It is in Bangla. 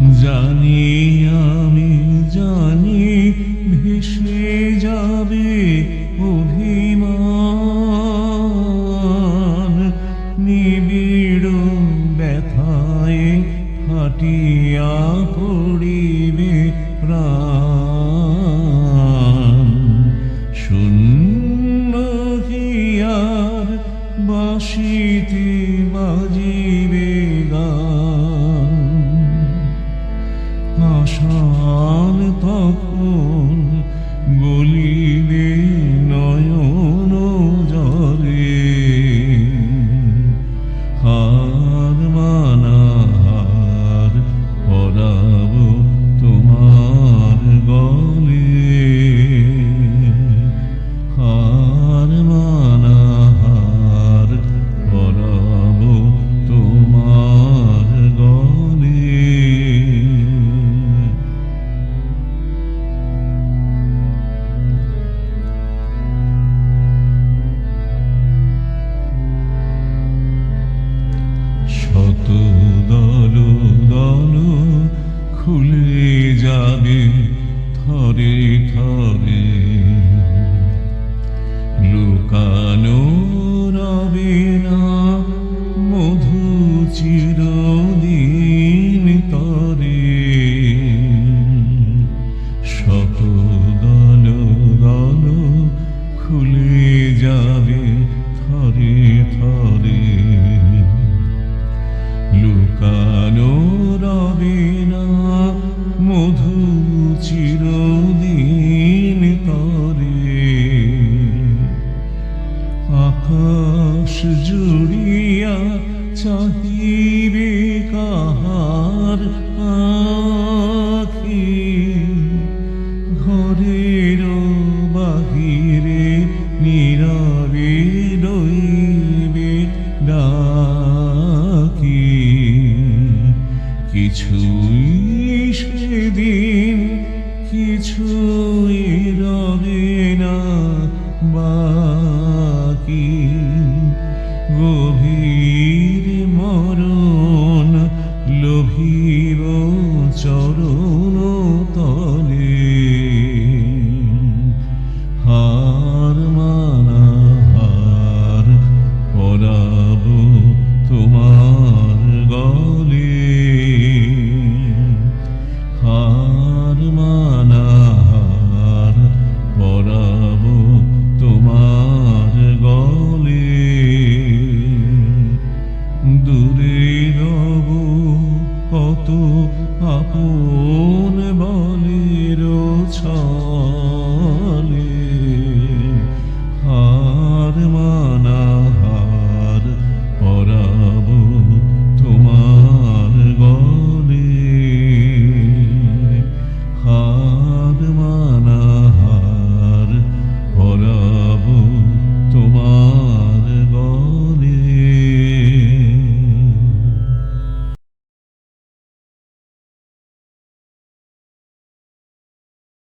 জানি আমি জানি ভীষণ থরে লুকানো রবে না মধু চিরদিন তরে। শত দল দল খুলে যাবে থরে থরে। লুকানো রবে না মধু চিরদিন চাহিবে কাহার আখি? ঘরের বাহিরে নীরবে রইবে ডাকি। কিছুই সেদিন কিছুই রবে আপন বলের ছ